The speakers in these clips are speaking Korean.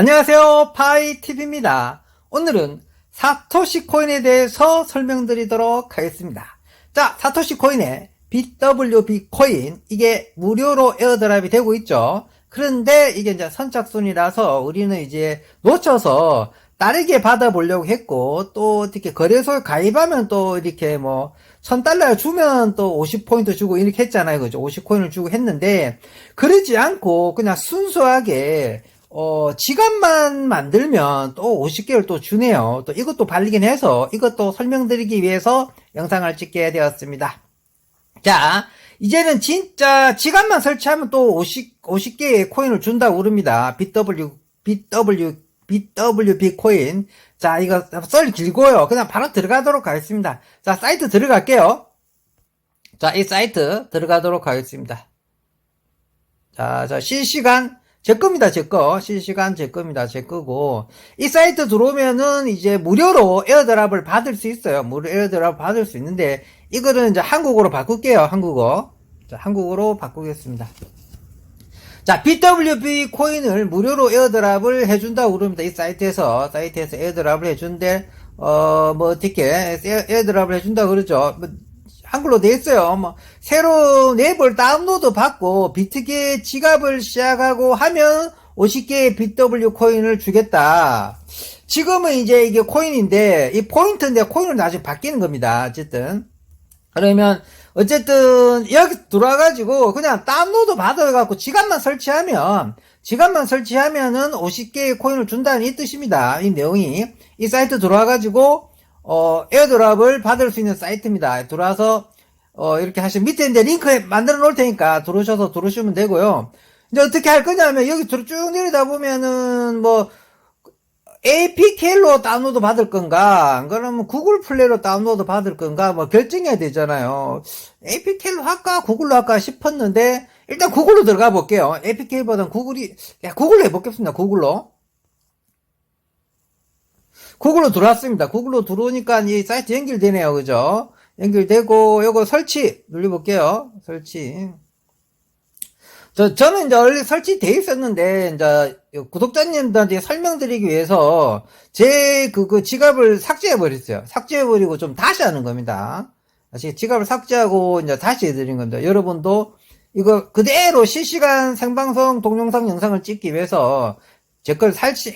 안녕하세요. 파이TV입니다. 오늘은 사토시 코인에 대해서 설명드리도록 하겠습니다. 자, 사토시 코인의 BWB 코인, 이게 무료로 에어드랍이 되고 있죠. 그런데 이게 이제 선착순이라서 우리는 이제 놓쳐서 다르게 받아보려고 했고, 또 이렇게 거래소에 가입하면 또 이렇게 뭐, 1000달러 주면 또 50포인트 주고 이렇게 했잖아요. 그죠? 50코인을 주고 했는데, 그러지 않고 그냥 순수하게 어, 지갑만 만들면 또 50개를 또 주네요. 또 이것도 발리긴 해서 이것도 설명드리기 위해서 영상을 찍게 되었습니다. 자, 이제는 진짜 지갑만 설치하면 또 50, 50개의 코인을 준다고 그럽니다. BW, BW, BWB 코인. 자, 이거 썰 길고요. 그냥 바로 들어가도록 하겠습니다. 자, 사이트 들어갈게요. 자, 이 사이트 들어가도록 하겠습니다. 자, 자, 실시간 제 겁니다, 제 거. 실시간 제 겁니다, 제 거고. 이 사이트 들어오면은 이제 무료로 에어드랍을 받을 수 있어요. 무료 에어드랍 받을 수 있는데, 이거는 이제 한국어로 바꿀게요, 한국어. 자, 한국어로 바꾸겠습니다. 자, BWB 코인을 무료로 에어드랍을 해준다고 그럽니다. 이 사이트에서, 사이트에서 에어드랍을 해준대, 어, 뭐, 어떻게, 에어- 에어드랍을 해준다고 그러죠. 뭐, 한글로 돼 있어요. 뭐, 새로 앱을 다운로드 받고, 비트게 지갑을 시작하고 하면, 50개의 BW 코인을 주겠다. 지금은 이제 이게 코인인데, 이 포인트인데 코인으로 나중에 바뀌는 겁니다. 어쨌든. 그러면 어쨌든 여기 들어와가지고 그냥 다운로드 받아갖고 지갑만 설치하면 지갑만 설치하면은 50개의 코인을 준다는 이 뜻입니다. 이 내용이 이 사이트 들어와가지고 어 에어드랍을 받을 수 있는 사이트입니다. 들어와서 어 이렇게 하시면 밑에 이제 링크 만들어 놓을 테니까 들어오셔서 들어오시면 되고요. 이제 어떻게 할 거냐면 여기 쭉 내리다 보면은 뭐 APK로 다운로드 받을 건가? 그러면 구글 플레이로 다운로드 받을 건가? 뭐 결정해야 되잖아요. APK로 할까? 구글로 할까 싶었는데, 일단 구글로 들어가 볼게요. APK보다는 구글이, 야, 구글로 해보겠습니다. 구글로. 구글로 들어왔습니다. 구글로 들어오니까 이 사이트 연결되네요. 그죠? 연결되고, 요거 설치 눌러볼게요. 설치. 저, 저는 이제 원래 설치돼 있었는데, 이제, 구독자님들한테 설명드리기 위해서, 제 그, 그 지갑을 삭제해버렸어요. 삭제해버리고 좀 다시 하는 겁니다. 다시 지갑을 삭제하고, 이제 다시 해드린 겁니다. 여러분도 이거 그대로 실시간 생방송 동영상 영상을 찍기 위해서, 제 걸 살치,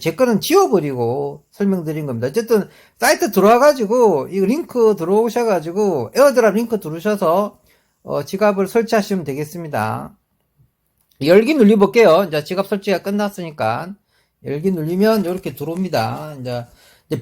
제 거는 지워버리고 설명드린 겁니다. 어쨌든, 사이트 들어와가지고, 이 링크 들어오셔가지고, 에어드랍 링크 들어오셔서, 어, 지갑을 설치하시면 되겠습니다. 열기 눌려볼게요. 이제 지갑 설치가 끝났으니까. 열기 눌리면 이렇게 들어옵니다. 이제,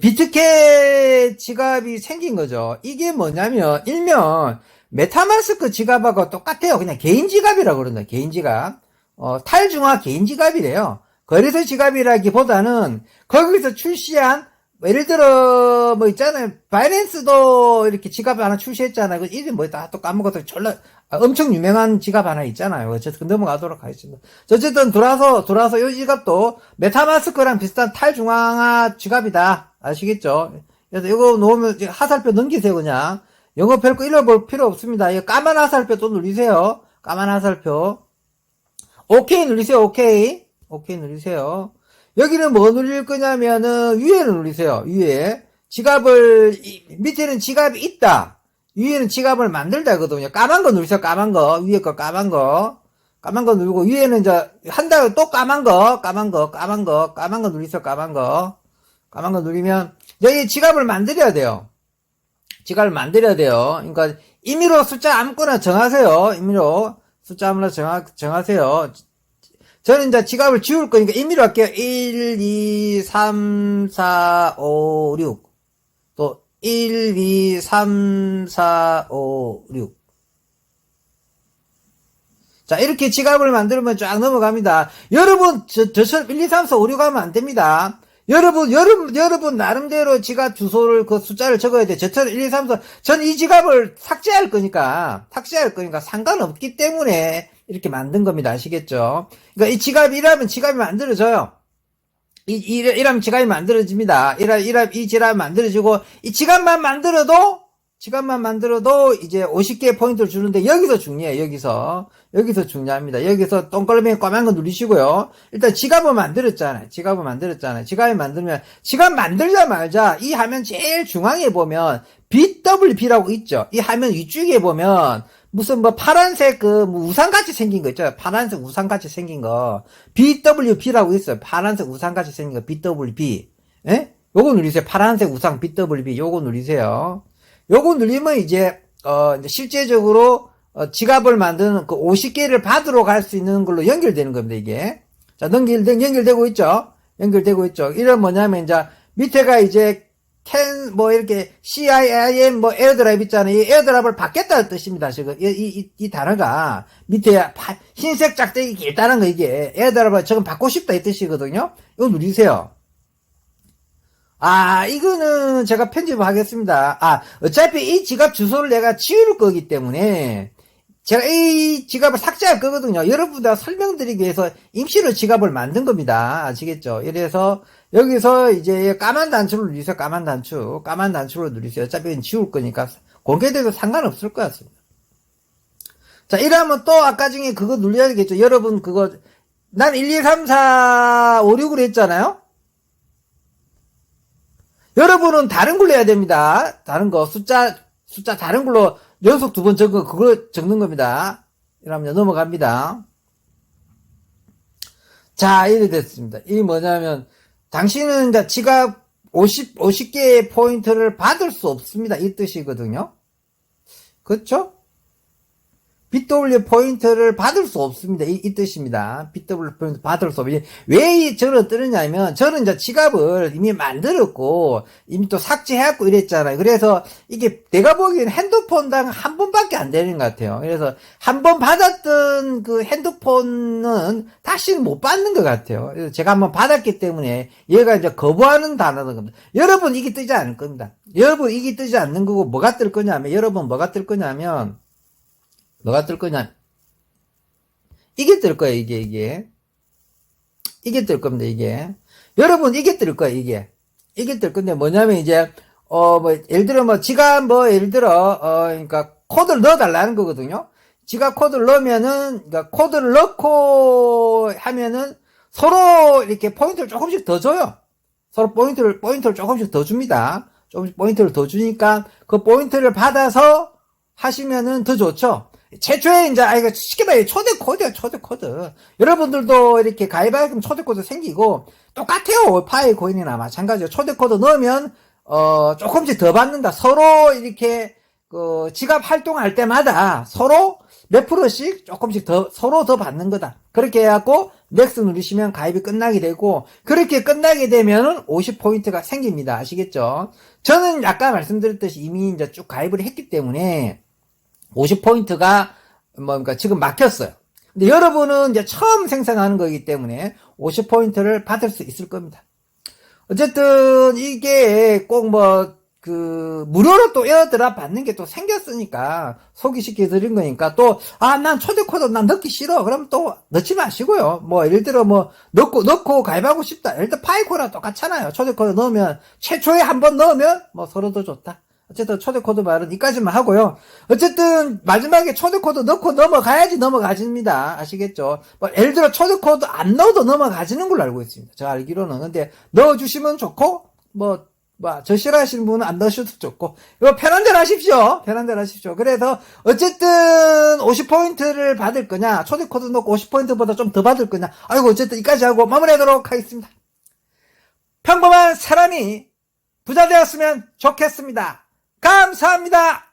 비트캐 지갑이 생긴 거죠. 이게 뭐냐면, 일면, 메타마스크 지갑하고 똑같아요. 그냥 개인 지갑이라고 그런다. 개인 지갑. 어, 탈중화 개인 지갑이래요. 거래소 지갑이라기보다는 거기서 출시한 뭐 예를 들어 뭐 있잖아요. 바이낸스도 이렇게 지갑 하나 출시했잖아요. 그 이름 뭐다? 또 까먹어서 졸라 아, 엄청 유명한 지갑 하나 있잖아요. 어쨌든 넘어가도록 하겠습니다. 어쨌든 돌아서 돌아서 이 지갑도 메타마스크랑 비슷한 탈중앙화 지갑이다. 아시겠죠? 그래서 이거 놓으면 하살표 넘기세요 그냥. 영어 별거 읽어볼 필요 없습니다. 이 까만 하살표 또 누르세요. 까만 하살표. 오케이 누르세요 오케이. 오케이 누르세요 여기는 뭐 누릴 거냐면은 위에를 누르세요. 위에 지갑을 이- 밑에는 지갑이 있다. 위에는 지갑을 만들다거든요. 까만 거 누르세요. 까만 거 위에 거 까만 거 까만 거 누르고 위에는 이제 한다 또 까만 거 까만 거 까만 거 까만 거 누르세요. 까만 거 까만 거 누르면 여기 지갑을 만들어야 돼요. 지갑을 만들어야 돼요. 그러니까 임의로 숫자 아무거나 정하세요. 임의로 숫자 아무나 정하, 정하세요. 저는 이제 지갑을 지울 거니까 임의로 할게요. 1, 2, 3, 4, 5, 6. 또, 1, 2, 3, 4, 5, 6. 자, 이렇게 지갑을 만들면 쫙 넘어갑니다. 여러분, 저, 저처럼 1, 2, 3, 4, 5, 6 하면 안 됩니다. 여러분, 여러분, 여러분, 나름대로 지갑 주소를, 그 숫자를 적어야 돼. 저처럼 1, 2, 3, 4. 전 이 지갑을 삭제할 거니까, 삭제할 거니까 상관없기 때문에 이렇게 만든 겁니다. 아시겠죠? 그러니까 이 지갑이 이라면 지갑이 만들어져요. 이, 이, 이라면 지갑이 만들어집니다. 이라, 이라, 이 지갑이 만들어지고, 이 지갑만 만들어도 지갑만 만들어도 이제 50개 포인트를 주는데 여기서 중요해요. 여기서 여기서 중요합니다. 여기서 동그라미 까만 거 누르시고요. 일단 지갑을 만들었잖아요. 지갑을 만들었잖아요. 지갑을 만들면 지갑 만들자마자 이 화면 제일 중앙에 보면 BWP라고 있죠. 이 화면 위쪽에 보면 무슨 뭐 파란색 그 뭐 우산같이 생긴 거 있죠. 파란색 우산같이 생긴 거 BWP라고 있어요. 파란색 우산같이 생긴 거 BWP. 예? 요거 누리세요. 파란색 우산 BWP 요거 누리세요. 요거 누르면 이제 어 이제 실제적으로 어, 지갑을 만드는 그 50개를 받으러 갈 수 있는 걸로 연결되는 겁니다, 이게. 자, 연결, 연결되고 있죠? 연결되고 있죠? 이런 뭐냐면, 이제, 밑에가 이제, can, 뭐, 이렇게, CIM, 뭐, 에어드랍 있잖아요. 이 에어드랍을 받겠다는 뜻입니다, 지금. 이, 이, 이, 이 단어가, 밑에 파- 흰색 짝대기 길다는 거, 이게. 에어드랍을 지금 받고 싶다, 이 뜻이거든요? 이거 누리세요. 아, 이거는 제가 편집하겠습니다. 아, 어차피 이 지갑 주소를 내가 지울 거기 때문에, 제가 이 지갑을 삭제할 거거든요. 여러분들 설명드리기 위해서 임시로 지갑을 만든 겁니다. 아시겠죠? 이래서 여기서 이제 까만 단추를 누리세요. 까만 단추. 까만 단추를 누리세요. 어차피 지울 거니까 공개돼도 상관없을 것 같습니다. 자, 이러면 또 아까 중에 그거 눌려야 되겠죠. 여러분 그거 난 1, 2, 3, 4, 5, 6으로 했잖아요. 여러분은 다른 걸로 해야 됩니다. 다른 거 숫자 숫자 다른 걸로 연속 두 번 적은 그거 적는 겁니다. 이러면 넘어갑니다. 자, 이래 됐습니다. 이 뭐냐면 당신은 이제 지갑 50 50개의 포인트를 받을 수 없습니다. 이 뜻이거든요. 그렇죠? BW 포인트를 받을 수 없습니다. 이, 이 뜻입니다. BW 포인트 받을 수 없습니다. 왜 저를 뜨느냐면, 저는 이제 지갑을 이미 만들었고, 이미 또 삭제해갖고 이랬잖아요. 그래서 이게 내가 보기엔 핸드폰당 한 번밖에 안 되는 것 같아요. 그래서 한 번 받았던 그 핸드폰은 다시는 못 받는 것 같아요. 그래서 제가 한번 받았기 때문에 얘가 이제 거부하는 단어는 겁니다. 여러분 이게 뜨지 않을 겁니다. 여러분 이게 뜨지 않는 거고 뭐가 뜰 거냐면, 여러분 뭐가 뜰 거냐면, 뭐가 뜰 거냐? 이게 뜰 거예요, 이게, 이게. 이게 뜰 겁니다, 이게. 여러분, 이게 뜰 거예요, 이게. 이게 뜰 건데, 뭐냐면, 이제, 어, 뭐, 예를 들어, 뭐, 지갑, 뭐, 예를 들어, 어, 그러니까, 코드를 넣어달라는 거거든요. 지갑 코드를 넣으면은, 그러니까, 코드를 넣고 하면은, 서로 이렇게 포인트를 조금씩 더 줘요. 서로 포인트를, 포인트를 조금씩 더 줍니다. 조금씩 포인트를 더 주니까, 그 포인트를 받아서 하시면은 더 좋죠. 최초에 이제 아 이거 쉽게 말해 초대 코드야 초대 코드. 여러분들도 이렇게 가입하면 초대 코드 생기고 똑같아요. 파이 코인이나 마찬가지로 초대 코드 넣으면 어 조금씩 더 받는다. 서로 이렇게 그 지갑 활동할 때마다 서로 몇 프로씩 조금씩 더 서로 더 받는 거다. 그렇게 해갖고 넥스 누르시면 가입이 끝나게 되고 그렇게 끝나게 되면은 50포인트가 생깁니다. 아시겠죠? 저는 아까 말씀드렸듯이 이미 이제 쭉 가입을 했기 때문에 50포인트가 뭔가 지금 막혔어요. 근데 여러분은 이제 처음 생성하는 거기 때문에 50포인트를 받을 수 있을 겁니다. 어쨌든 이게 꼭 뭐 그 무료로 또 에어드랍 받는 게 또 생겼으니까 소개시켜 드린 거니까 또 아 난 초대 코드 난 넣기 싫어. 그럼 또 넣지 마시고요. 뭐 예를 들어 뭐 넣고 넣고 가입하고 싶다. 예를 들어 파이코랑 똑같잖아요. 초대 코드 넣으면 최초에 한 번 넣으면 뭐 서로 더 좋다 어쨌든 초대 코드 말은 이까지만 하고요. 어쨌든 마지막에 초대 코드 넣고 넘어가야지 넘어가집니다. 아시겠죠? 뭐 예를 들어 초대 코드 안 넣어도 넘어가지는 걸로 알고 있습니다. 제가 알기로는 근데 넣어주시면 좋고 뭐. 뭐, 저 싫어하시는 분은 안 넣으셔도 좋고, 이거 편한 대로 하십시오. 편한 대로 하십시오. 그래서, 어쨌든, 50포인트를 받을 거냐, 초대 코드 넣고 50포인트보다 좀 더 받을 거냐, 아이고, 어쨌든 이까지 하고 마무리하도록 하겠습니다. 평범한 사람이 부자 되었으면 좋겠습니다. 감사합니다.